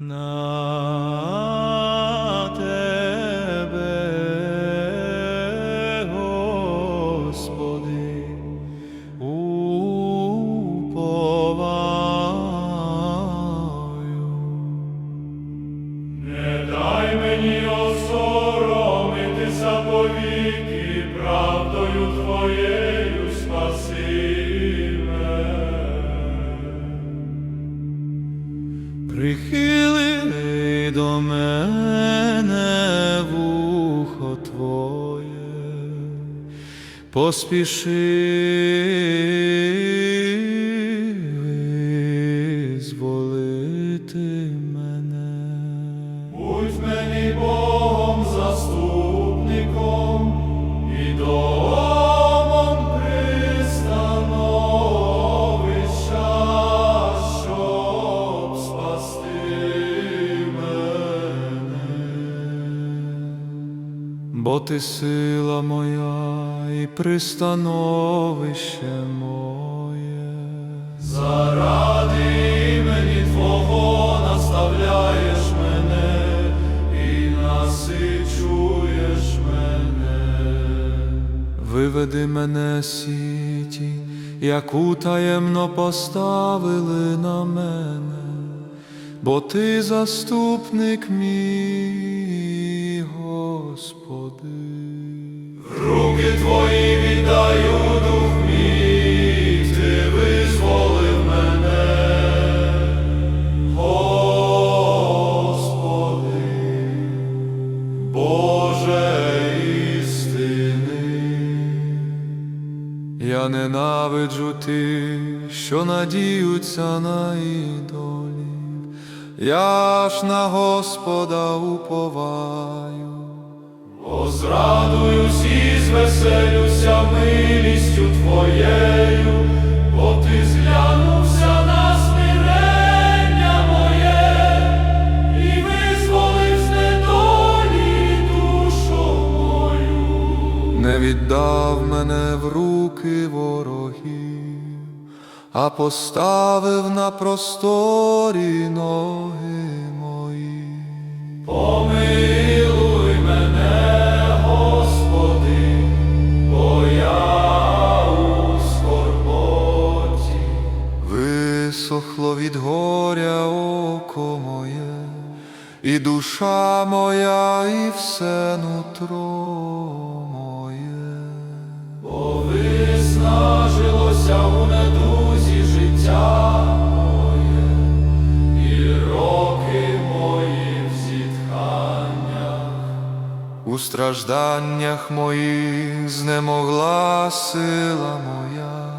На Прихили до мене вухо Твоє, поспіши визволити мене. Бо ти сила моя і пристановище моє. Заради імені Твого наставляєш мене і насичуєш мене. Виведи мене сіті, яку таємно поставили на мене, бо ти заступник мій, Господи. Руки Твої віддаю дух мій, Ти визволив мене, Господи, Боже істини. Я ненавиджу тих, що надіються на ідолів, я ж на Господа уповаю. Озрадуюсь і звеселюся милістю Твоєю, бо Ти зглянувся на смирення моє і визволив з недолі душу мою. не віддав мене в руки ворогів, а поставив на просторі ноги мої. Помилуй мене, Господи, бо я у скорботі. Висохло від горя око моє, і душа моя, і все нутро стражданнях моїх знемогла сила моя,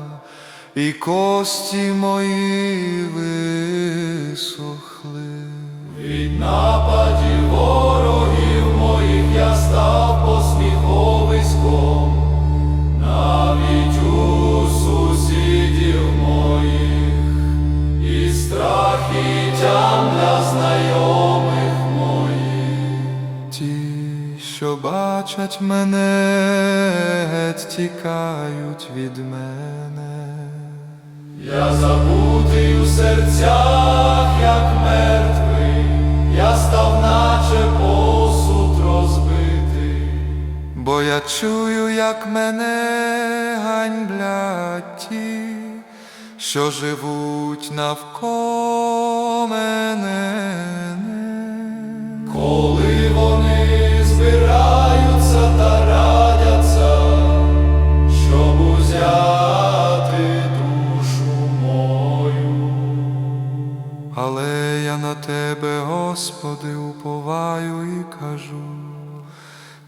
і кості мої висохли. Від нападів ворогів моїх я став посміховиськом, бачать мене, тікають від мене. Я забутий у серцях, як мертвий, я став, наче посуд розбитий. Бо я чую, як мене ганьблять ті, що живуть навколо мене. Коли вони збираються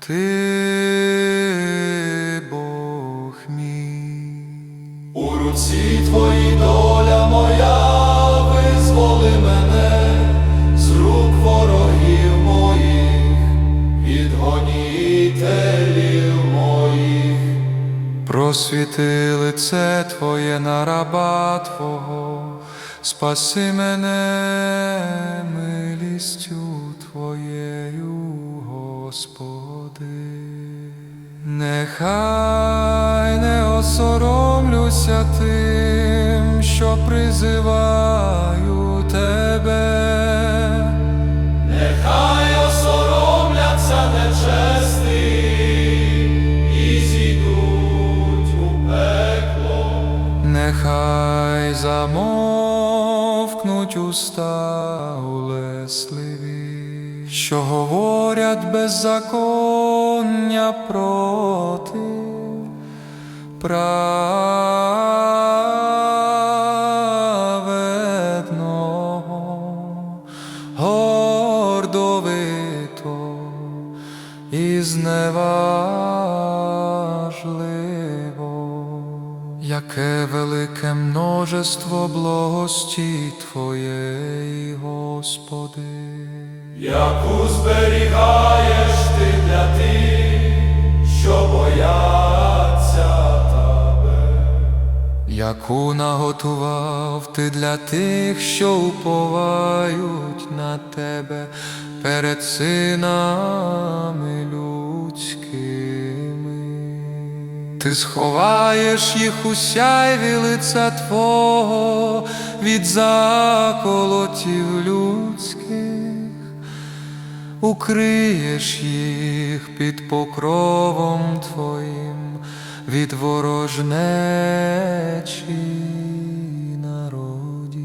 Ти Бог мій. У руці твої доля моя, визволи мене з рук ворогів моїх, від гонітелів моїх. Просвіти лице Твоє на раба Твого, спаси мене милістю Твоєю, Господи нехай не осоромлюся тим, що призиваю тебе, нехай осоромляться нечесні і зійдуть у пекло, нехай замовкнуть уста що говорять беззаконня проти праведного, гордовито і зневажливо, яке велике множество благості Твоєї, Господи. Яку зберігаєш ти для тих, що бояться тебе. яку наготував ти для тих, що уповають на тебе перед синами людськими. Ти сховаєш їх у сяйві лиця Твого від заколотів людських, укриєш їх під покровом Твоїм від ворожнечі народів.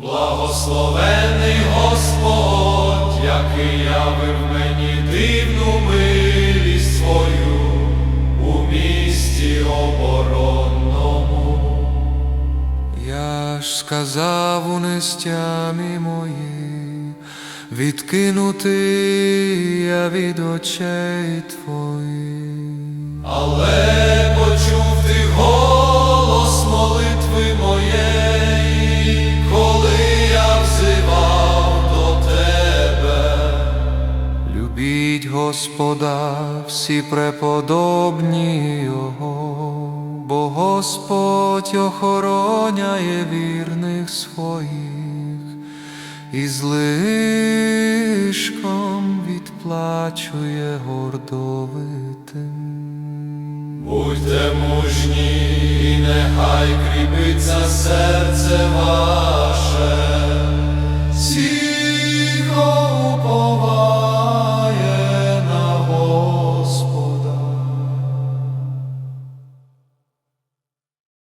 Благословений Господь, який явив мені дивну милість свою у місті оборонному. Я ж сказав у нестямі мої, відкинути я від очей твоїх. Але почув ти голос молитви моєї, коли я взивав до тебе. Любіть Господа, всі преподобні Його, бо Господь охороняє вірних своїх і злишком відплачує гордовитим. Будьте мужні, і нехай кріпиться серце ваше,